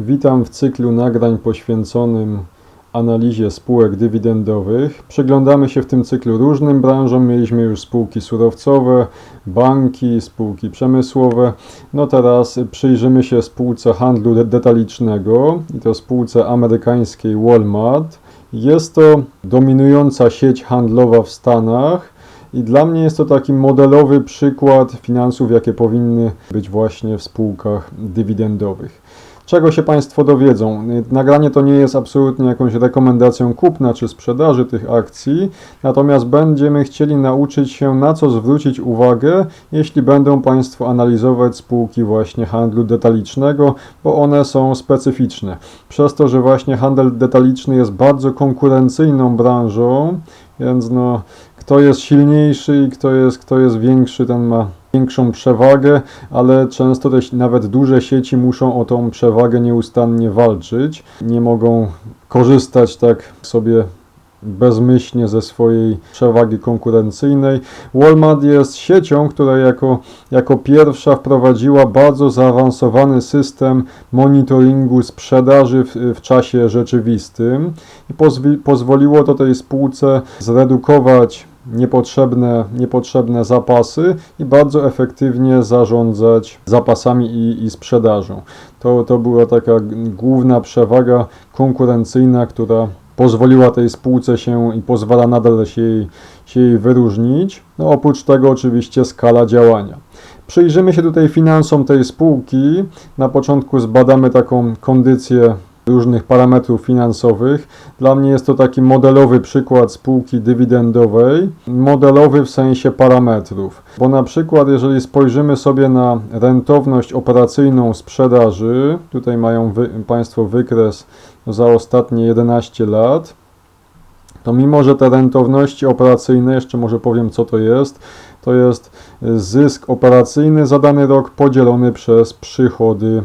Witam w cyklu nagrań poświęconym analizie spółek dywidendowych. Przyglądamy się w tym cyklu różnym branżom. Mieliśmy już spółki surowcowe, banki, spółki przemysłowe. No teraz przyjrzymy się spółce handlu de- detalicznego i to spółce amerykańskiej Walmart. Jest to dominująca sieć handlowa w Stanach. I dla mnie jest to taki modelowy przykład finansów, jakie powinny być właśnie w spółkach dywidendowych. Czego się Państwo dowiedzą? Nagranie to nie jest absolutnie jakąś rekomendacją kupna czy sprzedaży tych akcji, natomiast będziemy chcieli nauczyć się, na co zwrócić uwagę, jeśli będą Państwo analizować spółki właśnie handlu detalicznego, bo one są specyficzne. Przez to, że właśnie handel detaliczny jest bardzo konkurencyjną branżą, więc no, kto jest silniejszy i kto jest, kto jest większy, ten ma większą przewagę, ale często też nawet duże sieci muszą o tą przewagę nieustannie walczyć. Nie mogą korzystać tak sobie bezmyślnie ze swojej przewagi konkurencyjnej. Walmart jest siecią, która jako, jako pierwsza wprowadziła bardzo zaawansowany system monitoringu sprzedaży w, w czasie rzeczywistym i pozwi, pozwoliło to tej spółce zredukować niepotrzebne, niepotrzebne zapasy i bardzo efektywnie zarządzać zapasami i, i sprzedażą. To, to była taka główna przewaga konkurencyjna, która pozwoliła tej spółce się i pozwala nadal się jej, się jej wyróżnić. No oprócz tego oczywiście skala działania. Przyjrzymy się tutaj finansom tej spółki. Na początku zbadamy taką kondycję różnych parametrów finansowych. Dla mnie jest to taki modelowy przykład spółki dywidendowej. Modelowy w sensie parametrów. Bo na przykład, jeżeli spojrzymy sobie na rentowność operacyjną sprzedaży, tutaj mają wy, Państwo wykres za ostatnie 11 lat, to mimo, że te rentowności operacyjne, jeszcze może powiem co to jest, to jest zysk operacyjny za dany rok podzielony przez przychody,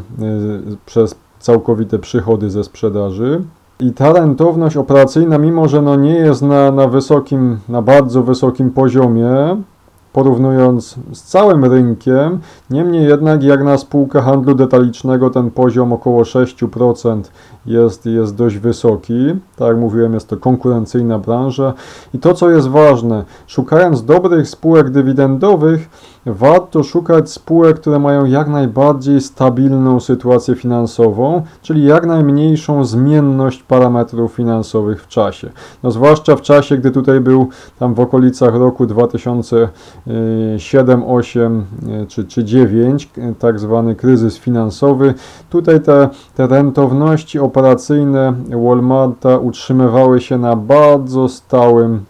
przez całkowite przychody ze sprzedaży. I ta rentowność operacyjna, mimo że no nie jest na, na wysokim, na bardzo wysokim poziomie, porównując z całym rynkiem, niemniej jednak jak na spółkę handlu detalicznego ten poziom około 6% jest, jest dość wysoki. Tak jak mówiłem, jest to konkurencyjna branża. I to, co jest ważne, szukając dobrych spółek dywidendowych, warto szukać spółek, które mają jak najbardziej stabilną sytuację finansową, czyli jak najmniejszą zmienność parametrów finansowych w czasie. No zwłaszcza w czasie, gdy tutaj był tam w okolicach roku 2007, 8 czy, czy 9, tak zwany kryzys finansowy. Tutaj te, te rentowności operacyjne Walmarta utrzymywały się na bardzo stałym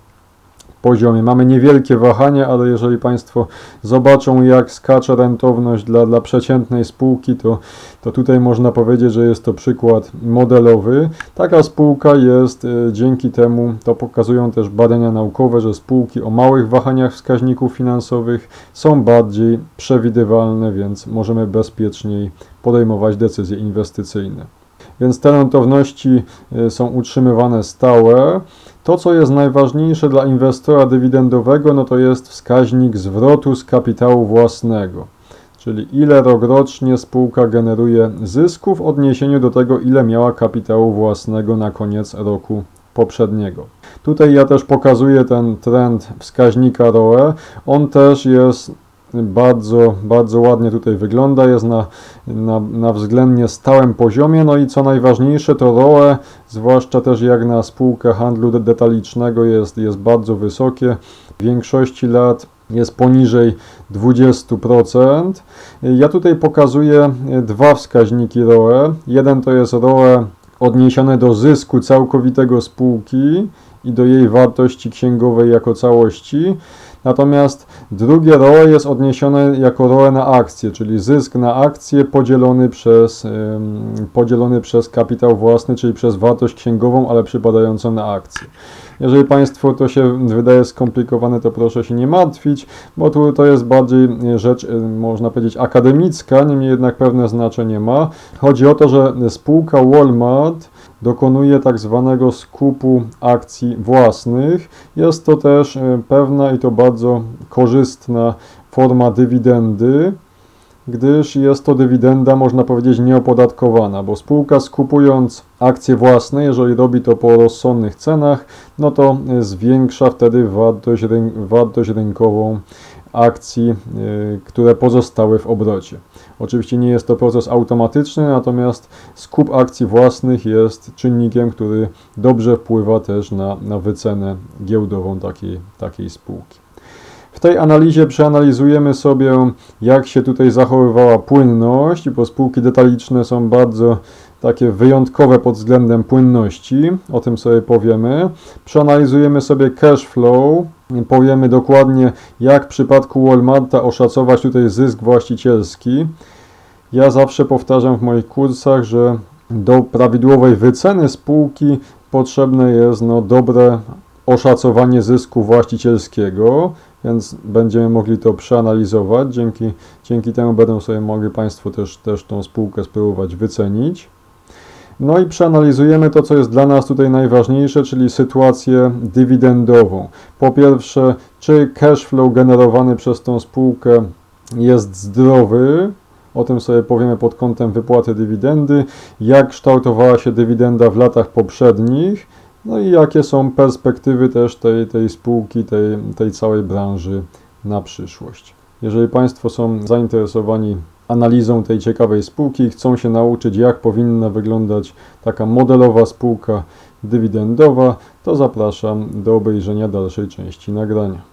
poziomie. Mamy niewielkie wahania, ale jeżeli Państwo zobaczą, jak skacze rentowność dla, dla przeciętnej spółki, to, to tutaj można powiedzieć, że jest to przykład modelowy. Taka spółka jest e, dzięki temu, to pokazują też badania naukowe, że spółki o małych wahaniach wskaźników finansowych są bardziej przewidywalne, więc możemy bezpieczniej podejmować decyzje inwestycyjne. Więc te rentowności e, są utrzymywane stałe. To, co jest najważniejsze dla inwestora dywidendowego, no to jest wskaźnik zwrotu z kapitału własnego, czyli ile rokrocznie spółka generuje zysków w odniesieniu do tego, ile miała kapitału własnego na koniec roku poprzedniego. Tutaj ja też pokazuję ten trend wskaźnika ROE. On też jest bardzo, bardzo ładnie tutaj wygląda, jest na, na, na względnie stałym poziomie, no i co najważniejsze to ROE, zwłaszcza też jak na spółkę handlu detalicznego jest, jest bardzo wysokie, w większości lat jest poniżej 20%. Ja tutaj pokazuję dwa wskaźniki ROE. Jeden to jest ROE odniesione do zysku całkowitego spółki i do jej wartości księgowej jako całości. Natomiast drugie ROE jest odniesione jako ROE na akcję, czyli zysk na akcję podzielony przez, podzielony przez kapitał własny, czyli przez wartość księgową, ale przypadającą na akcję. Jeżeli Państwu to się wydaje skomplikowane, to proszę się nie martwić, bo tu to jest bardziej rzecz, można powiedzieć, akademicka, niemniej jednak pewne znaczenie ma. Chodzi o to, że spółka Walmart dokonuje tak zwanego skupu akcji własnych. Jest to też pewna i to bardzo korzystna forma dywidendy. gdyż jest to dywidenda, można powiedzieć, nieopodatkowana, bo spółka skupując akcje własne, jeżeli robi to po rozsądnych cenach, no to y, zwiększa wtedy wartość, wartość rynkową akcji, y, które pozostały w obrocie. Oczywiście nie jest to proces automatyczny, natomiast skup akcji własnych jest czynnikiem, który dobrze wpływa też na, na wycenę giełdową takiej, takiej spółki. W tej analizie przeanalizujemy sobie, jak się tutaj zachowywała płynność, bo spółki detaliczne są bardzo takie wyjątkowe pod względem płynności, o tym sobie powiemy. Przeanalizujemy sobie cash flow, powiemy dokładnie, jak w przypadku Walmarta oszacować tutaj zysk właścicielski. Ja zawsze powtarzam w moich kursach, że do prawidłowej wyceny spółki potrzebne jest no, dobre oszacowanie zysku właścicielskiego, więc będziemy mogli to przeanalizować. Dzięki, dzięki temu będą sobie mogli Państwo też, też tą spółkę spróbować wycenić. No i przeanalizujemy to, co jest dla nas tutaj najważniejsze, czyli sytuację dywidendową. Po pierwsze, czy cash flow generowany przez tą spółkę jest zdrowy, o tym sobie powiemy pod kątem wypłaty dywidendy, jak kształtowała się dywidenda w latach poprzednich, no i jakie są perspektywy też tej, tej spółki, tej, tej całej branży na przyszłość. Jeżeli Państwo są zainteresowani analizą tej ciekawej spółki, chcą się nauczyć, jak powinna wyglądać taka modelowa spółka dywidendowa, to zapraszam do obejrzenia dalszej części nagrania.